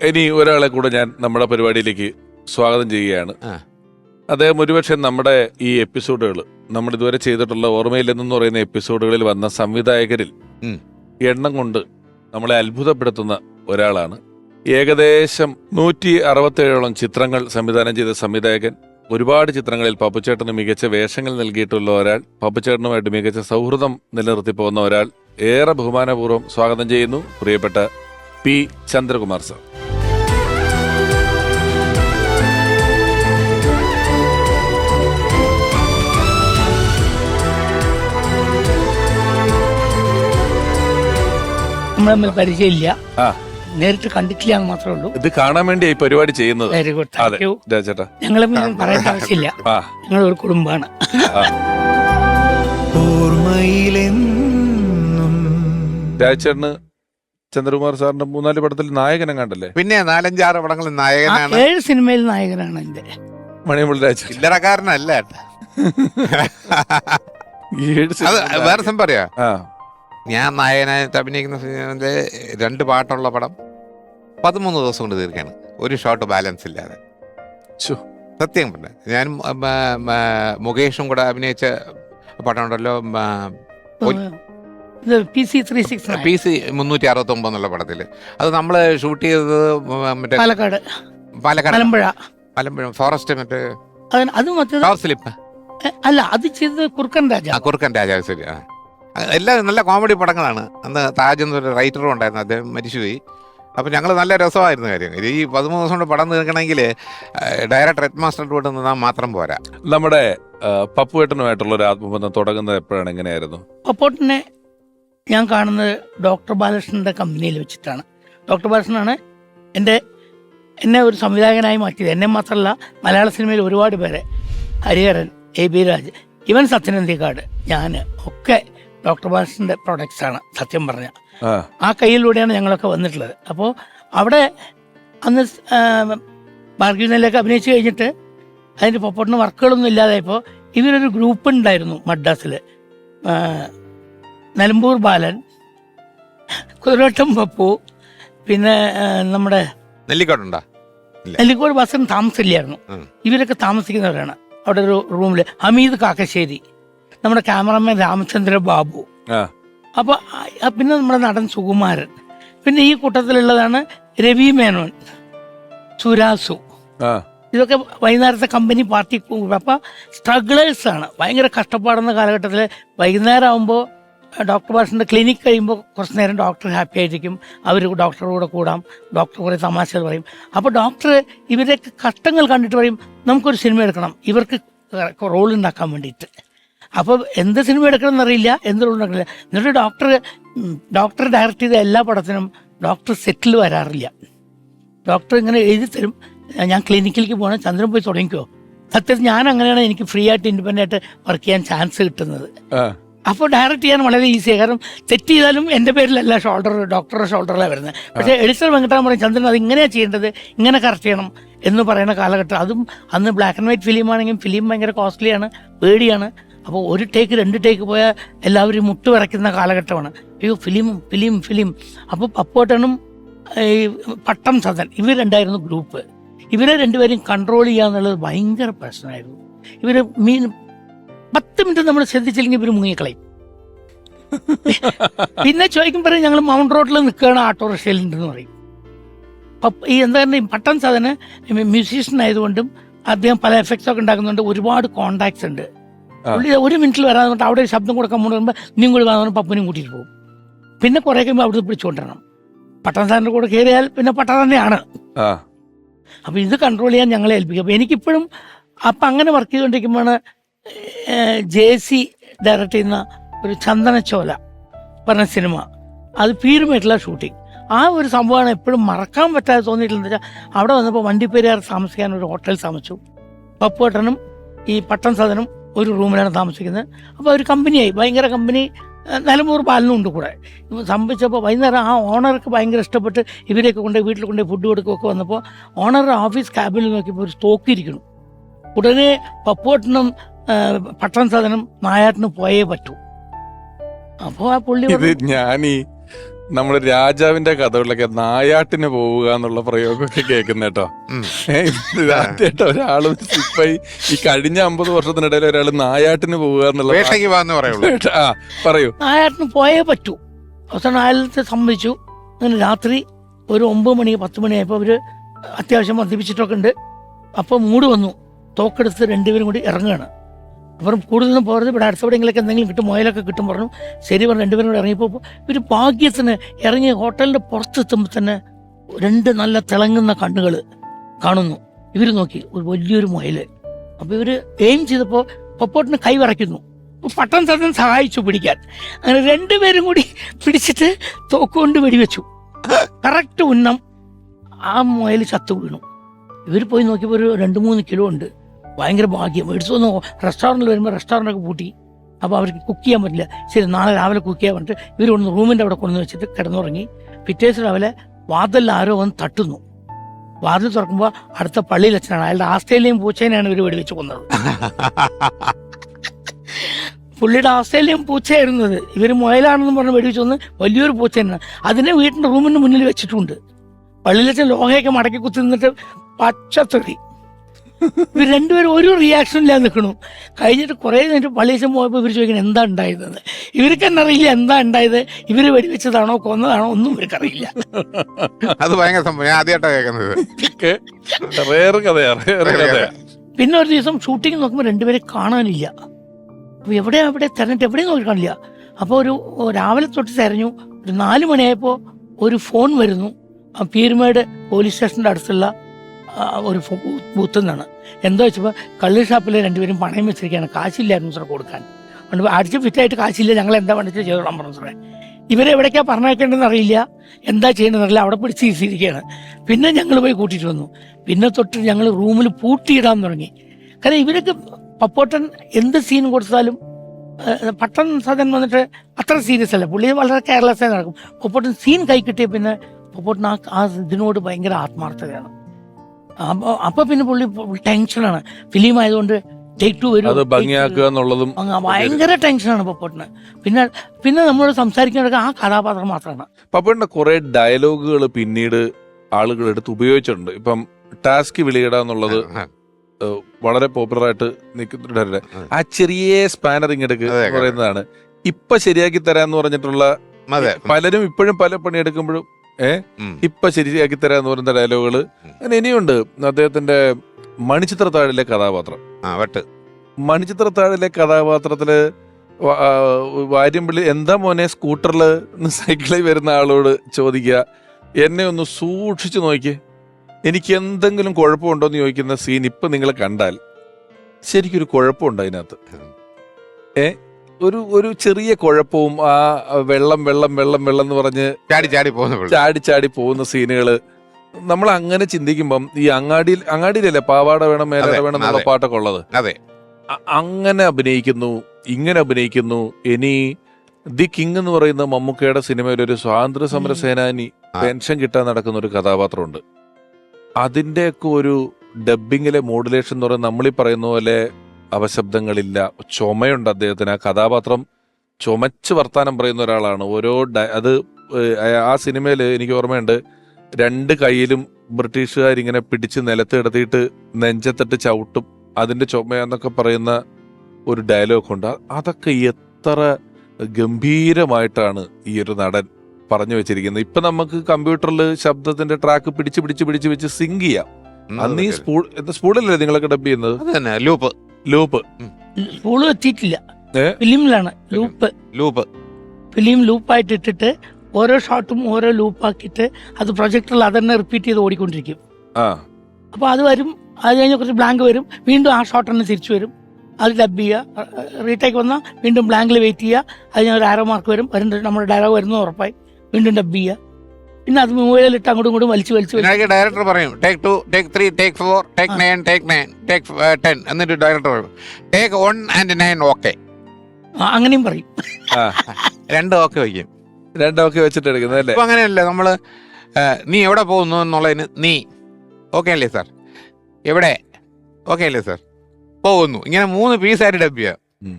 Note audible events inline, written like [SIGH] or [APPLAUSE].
ഇനി ഒരാളെ കൂടെ ഞാൻ നമ്മുടെ പരിപാടിയിലേക്ക് സ്വാഗതം ചെയ്യുകയാണ്. അദ്ദേഹം ഒരുപക്ഷെ നമ്മുടെ ഈ എപ്പിസോഡുകൾ നമ്മൾ ഇതുവരെ ചെയ്തിട്ടുള്ള ഓർമ്മയില്ലെന്ന് പറയുന്ന എപ്പിസോഡുകളിൽ വന്ന സംവിധായകരിൽ എണ്ണം കൊണ്ട് നമ്മളെ അത്ഭുതപ്പെടുത്തുന്ന ഒരാളാണ്. ഏകദേശം നൂറ്റി അറുപത്തേഴോളം ചിത്രങ്ങൾ സംവിധാനം ചെയ്ത സംവിധായകൻ ഒരുപാട് ചിത്രങ്ങളിൽ പപ്പുച്ചേട്ടന് മികച്ച വേഷങ്ങൾ നൽകിയിട്ടുള്ള ഒരാൾ പപ്പുച്ചേട്ടനുമായിട്ട് മികച്ച സൗഹൃദം നിലനിർത്തി പോകുന്ന ഒരാൾ. ഏറെ ബഹുമാനപൂർവം സ്വാഗതം ചെയ്യുന്നു പ്രിയപ്പെട്ട പി. ചന്ദ്രകുമാർ സർ. നമ്മൾ തമ്മിൽ പരിചയമില്ല. ആ. നേരിട്ട് കണ്ടിട്ടില്ല എന്ന് മാത്രമേ ഉള്ളൂ. ഇത് കാണാൻ വേണ്ടി ഈ പരിപാടി ചെയ്യുന്നത്. Very good. അതെ താങ്ക് യു ചേട്ടാ ഞങ്ങൾ പറയേണ്ട ആവശ്യമില്ല. ആ. ഞങ്ങൾ ഒരു കുടുംബമാണ്. ഓർമ്മയിലെന്നും രാജേട്ടന് ചന്ദ്രകുമാർ സാറിന്റെ മൂന്നാൽ പടത്തിൽ നായകനം കണ്ടല്ലേ? പിന്നെ നാലഞ്ചാറ് പടങ്ങളിൽ ആ, നായകനാണ് ഏഴ് സിനിമയിൽ നായകനാണ് എന്റെ. മണിയമ്പള്ളി രാജേട്ടൻ. ചില്ലറക്കാരനല്ല കേട്ടോ. ഏഴ് അത് വേറെ സംഭവം പറയാ ആ. ഞാൻ നായകനായിട്ട് അഭിനയിക്കുന്ന സിനിമയിലെ രണ്ട് പാട്ടുള്ള പടം പതിമൂന്ന് ദിവസം കൊണ്ട് തീർക്കാണ് ഒരു ഷോട്ട് ബാലൻസ് ഇല്ലാതെ. സത്യം പറഞ്ഞ ഞാൻ മുകേഷും കൂടെ അഭിനയിച്ച പടമുണ്ടല്ലോ P C three six P C മുന്നൂറ്റി അറുപത്തി ഒമ്പത് എന്നുള്ള പടത്തിൽ. അത് നമ്മൾ ഷൂട്ട് ചെയ്തത് മറ്റേ പാലക്കാട്. പാലക്കാട്. മലമ്പുഴ. മലമ്പുഴ ഫോറസ്റ്റ് മറ്റേ അത് സ്ലിപ്പ് അല്ല അത് ചെയ്തത് കുറുക്കൻ രാജാ ആ കുറുക്കൻ രാജാവ് ശരി ആ, എല്ലാം നല്ല കോമഡി പടങ്ങളാണ്. അന്ന് താജ് എന്നൊരു റൈറ്ററും ഉണ്ടായിരുന്നു അദ്ദേഹം മരിച്ചുപോയി. അപ്പം ഞങ്ങൾ നല്ല രസമായിരുന്നു കാര്യം. ഇത് ഈ പതിമൂന്ന് ദിവസം കൊണ്ട് പടം തീർക്കണമെങ്കിൽ ഡയറക്ടർ ഹെഡ് മാസ്റ്റർ കൂടെ നിന്നാൽ മാത്രം പോരാ. നമ്മുടെ പപ്പുവേട്ടനുമായിട്ടുള്ള ഒരു ആത്മബന്ധം തുടങ്ങുന്നത് എപ്പോഴാണ്? എങ്ങനെയായിരുന്നു? പപ്പുവേട്ടനെ ഞാൻ കാണുന്നത് ഡോക്ടർ ബാലകൃഷ്ണന്റെ കമ്പനിയിൽ വെച്ചിട്ടാണ്. ഡോക്ടർ ബാലകൃഷ്ണനാണ് എന്റെ എന്നെ ഒരു സംവിധായകനായി മാറ്റിയത്. എന്നെ മാത്രമല്ല മലയാള സിനിമയിൽ ഒരുപാട് പേരെ. ഹരിഹരൻ എ ബി രാജ് ഇവൻ സത്യനന്ദിക്കാട് ഞാൻ ഒക്കെ ഡോക്ടർ ബാലകൃഷ്ണന്റെ പ്രൊഡക്ട്സ് ആണ് സത്യം പറഞ്ഞ. ആ. കയ്യിലൂടെയാണ് ഞങ്ങളൊക്കെ വന്നിട്ടുള്ളത്. അപ്പോൾ അവിടെ അന്ന് ഭാർഗവീനിലേക്ക് അഭിനയിച്ച് കഴിഞ്ഞിട്ട് അതിന്റെ പൊപ്പോട്ടിന് വർക്കുകളൊന്നും ഇല്ലാതായപ്പോൾ ഇവരൊരു ഗ്രൂപ്പ് ഉണ്ടായിരുന്നു മദ്രാസിൽ നിലമ്പൂർ ബാലൻ കുതിരോട്ടം പപ്പു പിന്നെ നമ്മുടെ നെല്ലിക്കോട്ടുണ്ടോ? നെല്ലിക്കോട് ബസ്സിന് താമസമില്ലായിരുന്നു ഇവരൊക്കെ താമസിക്കുന്നവരാണ്. അവിടെ ഒരു റൂമിൽ ഹമീദ് കാക്കശ്ശേരി. നമ്മുടെ ക്യാമറമാൻ രാമചന്ദ്ര ബാബു. അപ്പൊ പിന്നെ നമ്മുടെ നടൻ സുകുമാരൻ. പിന്നെ ഈ കൂട്ടത്തിലുള്ളതാണ് രവി മേനോൻ സുരാസു. ഇതൊക്കെ വൈകുന്നേരത്തെ കമ്പനി പാർട്ടി അപ്പൊ സ്ട്രഗ്ലേഴ്സ് ആണ്. ഭയങ്കര കഷ്ടപ്പാടുന്ന കാലഘട്ടത്തിൽ വൈകുന്നേരം ആകുമ്പോൾ ഡോക്ടർ ഭാഷന്റെ ക്ലിനിക് കഴിയുമ്പോൾ കുറച്ച് നേരം ഡോക്ടർ ഹാപ്പി ആയിരിക്കും. അവർ ഡോക്ടറുടെ കൂടെ കൂടാം. ഡോക്ടർ കുറേ തമാശകൾ പറയും. അപ്പോൾ ഡോക്ടർ ഇവരുടെ കഷ്ടങ്ങൾ കണ്ടിട്ട് പറയും നമുക്കൊരു സിനിമ എടുക്കണം. ഇവർക്ക് റോൾ ഉണ്ടാക്കാൻ വേണ്ടിയിട്ട്. അപ്പോൾ എന്ത് സിനിമ എടുക്കണം എന്നറിയില്ല എന്ത് റോൾ ഉണ്ടാക്കില്ല എന്നിട്ട് ഡോക്ടർ ഡോക്ടർ ഡയറക്റ്റ് ചെയ്ത എല്ലാ പടത്തിനും ഡോക്ടർ സെറ്റിൽ വരാറില്ല. ഡോക്ടർ ഇങ്ങനെ എഴുതി തരും. ഞാൻ ക്ലിനിക്കിലേക്ക് പോകണം ചന്ദ്രൻ പോയി തുടങ്ങിക്കോ. സത്യത്തിൽ ഞാൻ അങ്ങനെയാണ് എനിക്ക് ഫ്രീ ആയിട്ട് ഇൻഡിപെൻഡന്റ് ആയിട്ട് വർക്ക് ചെയ്യാൻ ചാൻസ് കിട്ടുന്നത്. അപ്പോൾ ഡയറക്റ്റ് ചെയ്യാൻ വളരെ ഈസിയാണ് കാരണം തെറ്റ് ചെയ്താലും എന്റെ പേരിലല്ല ഷോൾഡർ ഡോക്ടറുടെ ഷോൾഡറിലാണ് വരുന്നത്. പക്ഷേ എഡിസർ വെങ്കട്ടാൻ പറയും ചന്ദ്രൻ അത് ഇങ്ങനെയാണ് ചെയ്യേണ്ടത്? ഇങ്ങനെ കറക്റ്റ് ചെയ്യണം എന്ന് പറയുന്ന കാലഘട്ടം. അതും അന്ന് ബ്ലാക്ക് ആൻഡ് വൈറ്റ് ഫിലിം ആണെങ്കിൽ ഫിലിം ഭയങ്കര കോസ്റ്റ്ലിയാണ് പേടിയാണ്. അപ്പോൾ ഒരു ടേക്ക് രണ്ട് ടേക്ക് പോയാൽ എല്ലാവരും മുട്ട് വിറയ്ക്കുന്ന കാലഘട്ടമാണ്. അയ്യോ ഫിലിം ഫിലിം ഫിലിം അപ്പോൾ പപ്പോട്ടനും ഈ പട്ടം സദൻ ഇവർ രണ്ടായിരുന്നു ഗ്രൂപ്പ് ഇവരെ രണ്ടുപേരും കൺട്രോൾ ചെയ്യുക എന്നുള്ളത് ഭയങ്കര പ്രശ്നമായിരുന്നു. ഇവർ മീൻ പത്ത് മിനിറ്റ് നമ്മൾ ശ്രദ്ധിച്ചില്ലെങ്കിൽ ഇവർ മുങ്ങിക്കളയും. [LAUGHS] പിന്നെ ചോദിക്കും പറയും ഞങ്ങൾ മൗണ്ട് റോഡിൽ നിൽക്കുകയാണ് ഓട്ടോറിക്ഷയിൽ ഉണ്ടെന്ന് പറയും ഈ എന്താ പറയുക ഈ പട്ടം സാധന മ്യൂസീഷ്യൻ ആയതുകൊണ്ടും അദ്ദേഹം പല എഫക്ട്സ് ഒക്കെ ഉണ്ടാക്കുന്നുണ്ട്. ഒരുപാട് കോണ്ടാക്ട്സ് ഉണ്ട്. പുള്ളി ഒരു മിനിറ്റിൽ വരാതെ പറഞ്ഞിട്ട് അവിടെ ഒരു ശബ്ദം കൊടുക്കാൻ പോകുമ്പോൾ നിങ്ങൾ കൂടി വന്നു പപ്പനും കൂട്ടിയിട്ട് പോകും. പിന്നെ കുറെ കഴിയുമ്പോൾ അവിടുന്ന് പിടിച്ചുകൊണ്ടിരണം. പട്ടണ സാറിന്റെ കൂടെ കയറിയാൽ പിന്നെ പട്ടണം തന്നെയാണ്. ആ. അപ്പോൾ ഇത് കൺട്രോൾ ചെയ്യാൻ ഞങ്ങളെ ഏൽപ്പിക്കും. അപ്പോൾ എനിക്കിപ്പോഴും അപ്പം അങ്ങനെ വർക്ക് ചെയ്തുകൊണ്ടിരിക്കുമ്പോഴാണ് ജെ സി ഡയറക്റ്റ് ചെയ്യുന്ന ഒരു ചന്ദനച്ചോല പറഞ്ഞ സിനിമ. അത് പീരുമായിട്ടുള്ള ഷൂട്ടിങ് ആ ഒരു സംഭവമാണ് എപ്പോഴും മറക്കാൻ പറ്റാതെ തോന്നിയിട്ടുള്ളത് വെച്ചാൽ അവിടെ വന്നപ്പോൾ വണ്ടിപ്പെരിയാർ താമസിക്കാൻ ഒരു ഹോട്ടൽ താമസിച്ചു. പപ്പുവേട്ടനും ഈ പട്ടൻ സദനും ഒരു റൂമിലാണ് താമസിക്കുന്നത്. അപ്പോൾ ഒരു കമ്പനിയായി. ഭയങ്കര കമ്പനി നിലമ്പൂർ പാലിനും ഉണ്ട് കൂടെ. സംഭവിച്ചപ്പോൾ വൈകുന്നേരം ആ ഓണർക്ക് ഭയങ്കര ഇഷ്ടപ്പെട്ട് ഇവരെയൊക്കെ കൊണ്ട് വീട്ടിൽ കൊണ്ട് ഫുഡ് കൊടുക്കുകയൊക്കെ വന്നപ്പോൾ ഓണറുടെ ഓഫീസ് ക്യാബിനിൽ നോക്കിയപ്പോൾ ഒരു സ്റ്റോക്ക് ഇരിക്കണം ഉടനെ പപ്പുവട്ടനും പട്ടൺ സാധനം നായാട്ടിനും പോയേ പറ്റൂ. അപ്പോൾ ആ പുള്ളി ഞാനീ പറഞ്ഞു, ഞാൻ ഈ നമ്മുടെ രാജാവിന്റെ കഥകളിലൊക്കെ നായാട്ടിന് പോവുക എന്നുള്ള പ്രയോഗമൊക്കെ കേൾക്കുന്ന കേട്ടോ. ആദ്യമായിട്ട് ഒരാൾ സിപ്പായി ഈ കഴിഞ്ഞ അമ്പത് വർഷത്തിനിടയിൽ ഒരാൾ നായാട്ടിന് പോവുക എന്നുള്ള ആ പറയൂ. നായാട്ടിന് പോയേ പറ്റൂ. അവസാനം അയാളത്തെ സംഭവിച്ചു അങ്ങനെ രാത്രി ഒരു ഒമ്പത് മണി പത്ത് മണിയായപ്പോൾ അവർ അത്യാവശ്യം മദ്യപിച്ചിട്ടൊക്കെ ഉണ്ട്. അപ്പോൾ മൂട് വന്നു. തോക്കെടുത്ത് രണ്ടുപേരും കൂടി ഇറങ്ങുകയാണ് അപ്പം കൂടുതലൊന്നും പോകരുത്. ഇവിടെ അടുത്ത എവിടെയെങ്കിലൊക്കെ എന്തെങ്കിലും കിട്ടും മുയലൊക്കെ കിട്ടും പറഞ്ഞു. ശരി പറഞ്ഞു രണ്ടുപേരും കൂടെ ഇറങ്ങിയപ്പോൾ ഒരു ഭാഗ്യത്തിന് ഇറങ്ങി ഹോട്ടലിന്റെ പുറത്തെത്തുമ്പോൾ തന്നെ രണ്ട് നല്ല തിളങ്ങുന്ന കണ്ണുകൾ കാണുന്നു. ഇവർ നോക്കി ഒരു വലിയൊരു മുയൽ അപ്പോൾ ഇവർ എയിം ചെയ്തപ്പോൾ പൊപ്പോട്ടിന് കൈ വറയ്ക്കുന്നു പട്ടം തന്നെ സഹായിച്ചു പിടിക്കാൻ. അങ്ങനെ രണ്ടുപേരും കൂടി പിടിച്ചിട്ട് തോക്കുകൊണ്ട് വെടിവെച്ചു. കറക്റ്റ് ഉന്നം ആ മുയൽ ചത്തു വീണു. ഇവർ പോയി നോക്കിയപ്പോൾ ഒരു രണ്ട് മൂന്ന് കിലോ ഉണ്ട്. ഭയങ്കര ഭാഗ്യം. മേടിച്ചു വന്ന് റെസ്റ്റോറന്റിൽ വരുമ്പോൾ റെസ്റ്റോറന്റൊക്കെ പൂട്ടി. അപ്പോൾ അവർക്ക് കുക്ക് ചെയ്യാൻ പറ്റില്ല. ശരി നാളെ രാവിലെ കുക്ക് ചെയ്യാൻ പറഞ്ഞിട്ട് ഇവർ ഒന്ന് റൂമിന്റെ അവിടെ കൊണ്ടുവന്ന് വെച്ചിട്ട് കിടന്നുറങ്ങി. പിറ്റേ ദിവസം രാവിലെ വാതിലിൽ ആരോ വന്ന് തട്ടുന്നു. വാതിൽ തുറക്കുമ്പോൾ അടുത്ത പള്ളിയിൽ അച്ഛനാണ്. അയാളുടെ ആസ്ട്രേലിയൻ പൂച്ചേനെയാണ് ഇവർ വെടിവെച്ച് കൊന്നത്. പുള്ളിയുടെ ആസ്ട്രേലിയൻ പൂച്ചയായിരുന്നത് ഇവർ മുയലാണെന്ന് പറഞ്ഞ് വെടിവെച്ച് വന്ന് വലിയൊരു പൂച്ചേനാണ് അതിനെ വീട്ടിന്റെ റൂമിന്റെ മുന്നിൽ വെച്ചിട്ടുണ്ട്. പള്ളിയിലച്ഛൻ ലോഹയൊക്കെ മടക്കി കുത്തി നിന്നിട്ട് പച്ചത്തെറി. ഇവർ രണ്ടുപേരും ഒരു റിയാക്ഷൻ ഇല്ലാതെ നിൽക്കണു. കഴിഞ്ഞിട്ട് കുറേ നേരം പള്ളിയച്ചൻ പോയപ്പോൾ ഇവർ ചോദിക്കണം എന്താ ഉണ്ടായതെന്ന് ഇവർക്ക് തന്നെ അറിയില്ല എന്താ ഉണ്ടായത്? ഇവർ വെടിവെച്ചതാണോ കൊന്നതാണോ? ഒന്നും ഇവർക്കറിയില്ല അത് ഭയങ്കര സംഭവം. ഞാൻ ആദ്യമായിട്ടാണ് കേൾക്കുന്നത്. റേറ് കഥയാ റേറ് കഥയാ. പിന്നെ ഒരു ദിവസം ഷൂട്ടിംഗ് നോക്കുമ്പോൾ രണ്ടുപേരെ കാണാനില്ല. അപ്പോൾ എവിടെ എവിടെ തെരഞ്ഞിട്ട് എവിടെയും നോക്കി കാണില്ല. അപ്പോൾ ഒരു രാവിലെ തൊട്ട് തിരഞ്ഞു. ഒരു നാല് മണിയായപ്പോൾ ഒരു ഫോൺ വരുന്നു. ആ പീരുമേട് പോലീസ് സ്റ്റേഷന്റെ അടുത്തുള്ള ഒരു ബൂത്തിൽ നിന്നാണ് എന്താ വെച്ചപ്പോൾ കള്ളി ഷാപ്പിൽ രണ്ടുപേരും പണയം വെച്ചിരിക്കുകയാണ്. കാശില്ലായിരുന്നു സാർ കൊടുക്കാൻ. അതുകൊണ്ട് അടിച്ച് ഫിറ്റായിട്ട് കാശില്ല ഞങ്ങൾ എന്താ വേണ്ടിച്ച് ചെയ്തോളാം പറഞ്ഞു സാറേ. ഇവരെ എവിടേക്കാണ് പറഞ്ഞേക്കേണ്ടതെന്ന് അറിയില്ല. എന്താ ചെയ്യേണ്ടതെന്നറിയില്ല അവിടെ പിടിച്ച് ഇരിക്കുകയാണ് പിന്നെ ഞങ്ങൾ പോയി കൂട്ടിയിട്ട് വന്നു. പിന്നെ തൊട്ട് ഞങ്ങൾ റൂമിൽ പൂട്ടിയിടാൻ തുടങ്ങി. കാരണം ഇവരൊക്കെ പപ്പോട്ടൻ എന്ത് സീൻ കൊടുത്താലും പട്ടൻ സദൻ വന്നിട്ട് അത്ര സീരിയസ് അല്ല. പുള്ളി വളരെ കെയർലെസ് ആയി നടക്കും. പപ്പോട്ടൻ സീൻ കൈ കിട്ടിയ പിന്നെ പപ്പോട്ടൻ ആ ഇതിനോട് ഭയങ്കര ആത്മാർത്ഥതയാണ്. അപ്പൊ അപ്പൊ പിന്നെ പുള്ളി ടെൻഷനാണ്. ഫിലിം ആയതുകൊണ്ട് ടേക്ക് ടു വരും. അത് ഭംഗിയാക്കുക എന്നുള്ളതും അങ്ങ് ഭയങ്കര ടെൻഷനാണ് പപ്പോട്ടിന്. പിന്നെ പിന്നെ നമ്മൾ സംസാരിക്കാനൊക്കെ ആ കഥാപാത്രം മാത്രമാണ്. പപ്പോട്ടിന്റെ കുറെ ഡയലോഗുകൾ പിന്നീട് ആളുകൾ എടുത്ത് ഉപയോഗിച്ചിട്ടുണ്ട്. ഇപ്പം ടാസ്ക് വിളിയിട എന്നുള്ളത് വളരെ പോപ്പുലർ ആയിട്ട് നിൽക്കുന്നുണ്ട് ആ ചെറിയ സ്പാനർ ഇങ്ങെടുക്ക് പറയുന്നതാണ്. ഇപ്പൊ ശരിയാക്കി തരാന്ന് പറഞ്ഞിട്ടുള്ള അതെ. പലരും ഇപ്പോഴും പല പണിയെടുക്കുമ്പോഴും ഉം. ഇപ്പൊ ശരിയാക്കി തരാന്ന് പറയുന്ന ഡയലോഗുകൾ അങ്ങനെ ഇനിയുണ്ട്. അദ്ദേഹത്തിന്റെ മണിച്ചിത്രത്താഴിലെ കഥാപാത്രം. ആ വെട്ട്. മണിച്ചിത്രത്താഴിലെ കഥാപാത്രത്തിൽ വാര്യമ്പിള്ളി എന്താ മോനെ സ്കൂട്ടറിൽ സൈക്കിളിൽ വരുന്ന ആളോട് ചോദിക്കുക. എന്നെ ഒന്ന് സൂക്ഷിച്ചു നോക്കി. എനിക്ക് എന്തെങ്കിലും കുഴപ്പമുണ്ടോ എന്ന് ചോദിക്കുന്ന സീൻ ഇപ്പൊ നിങ്ങൾ കണ്ടാൽ ശരിക്കൊരു കുഴപ്പമുണ്ട് അതിനകത്ത്. ഏ? ഒരു ഒരു ചെറിയ കുഴപ്പവും ആ വെള്ളം വെള്ളം വെള്ളം വെള്ളം എന്ന് പറഞ്ഞ് ചാടി ചാടി പോകുന്ന ചാടി ചാടി പോകുന്ന സീനുകൾ. നമ്മൾ അങ്ങനെ ചിന്തിക്കുമ്പം ഈ അങ്ങാടിയിൽ അങ്ങാടിയിലല്ലേ പാവാട വേണം മേലാട വേണം എന്നുള്ള അതെ. പാട്ടൊക്കെ ഉള്ളത്? അതെ. അങ്ങനെ അഭിനയിക്കുന്നു ഇങ്ങനെ അഭിനയിക്കുന്നു. ഇനി ദി കിങ് എന്ന് പറയുന്ന മമ്മൂക്കയുടെ സിനിമയിൽ ഒരു സ്വാതന്ത്ര്യ സമര സേനാനി പെൻഷൻ കിട്ടാൻ നടക്കുന്ന ഒരു കഥാപാത്രമുണ്ട്. അതിന്റെയൊക്കെ ഒരു ഡബിങ്ങിലെ മോഡുലേഷൻ എന്ന് പറയുന്നത് നമ്മളീ പറയുന്ന പോലെ അവശബ്ദങ്ങളില്ല. ചുമയുണ്ട് അദ്ദേഹത്തിന്. ആ കഥാപാത്രം ചുമച്ച് വർത്താനം പറയുന്ന ഒരാളാണ്. ഓരോ ഡയ അത് ആ സിനിമയിൽ എനിക്ക് ഓർമ്മയുണ്ട്. രണ്ട് കൈയിലും ബ്രിട്ടീഷുകാരിങ്ങനെ പിടിച്ച് നിലത്ത് കിടത്തിയിട്ട് നെഞ്ചത്തിട്ട് ചവിട്ടും. അതിന്റെ ചുമയെന്നൊക്കെ പറയുന്ന ഒരു ഡയലോഗ് ഉണ്ട്. അതൊക്കെ എത്ര ഗംഭീരമായിട്ടാണ് ഈ ഒരു നടൻ പറഞ്ഞു വെച്ചിരിക്കുന്നത്. ഇപ്പൊ നമുക്ക് കമ്പ്യൂട്ടറിൽ ശബ്ദത്തിന്റെ ട്രാക്ക് പിടിച്ച് പിടിച്ച് പിടിച്ച് വെച്ച് സിങ്ക് ചെയ്യാം. അന്ന് ഈ. സ്പൂൾ സ്പൂളല്ലേ സ്പൂളിലല്ലേ നിങ്ങളൊക്കെ ഡബ് ചെയ്യുന്നത്? ലൂപ്പ്. ലൂപ്പ്. സ്കൂൾ എത്തിയിട്ടില്ല ഏ? ഫിലിമിലാണ്. ലൂപ്പ്. ലൂപ്പ്. ഫിലിം ലൂപ്പായിട്ട് ഇട്ടിട്ട് ഓരോ ഷോട്ടും ഓരോ ലൂപ്പാക്കിയിട്ട് അത് പ്രൊജക്ടറിൽ അത് തന്നെ റിപ്പീറ്റ് ചെയ്ത് ഓടിക്കൊണ്ടിരിക്കും. ആ. അപ്പോൾ അത് വരും അത് കഴിഞ്ഞ് കുറച്ച് ബ്ലാങ്ക് വരും വീണ്ടും ആ ഷോട്ട് തന്നെ തിരിച്ചു വരും. അത് ഡബ് ചെയ്യുക റീടേക്ക് വന്നാൽ വീണ്ടും ബ്ലാങ്കിൽ വെയിറ്റ് ചെയ്യുക അത് കഴിഞ്ഞ് ഒരു ആരോ മാർക്ക് വരും വരുന്ന നമ്മുടെ ഡയലോഗ് വരുന്നത് ഉറപ്പായി. വീണ്ടും ഡബ് ചെയ്യുക. പിന്നെ അത് മൊബൈലിലിട്ട് അങ്ങോട്ടും ഇങ്ങോട്ടും വലിച്ചു വലിച്ചു ഡയറക്ടർ പറയും take two take three take four take. Nine take nine take ten എന്നിട്ട് ഡയറക്ടർ പറയും take one and nine okay ആ, അങ്ങനെയും പറയും. ആ. രണ്ട് ഓക്കെ വയ്ക്കും. രണ്ടൊക്കെ വെച്ചിട്ട് എടുക്കുന്നത് അല്ലേ? ഇപ്പൊ അങ്ങനെയല്ല നമ്മൾ ആ, നീ എവിടെ പോകുന്നു എന്നുള്ളതിന് നീ ഓക്കെ അല്ലേ സാർ എവിടെ? ഓക്കെ അല്ലേ സാർ പോകുന്നു. ഇങ്ങനെ മൂന്ന് പീസായിട്ട് ആയിട്ട് ചെയ്യാം. ഉം.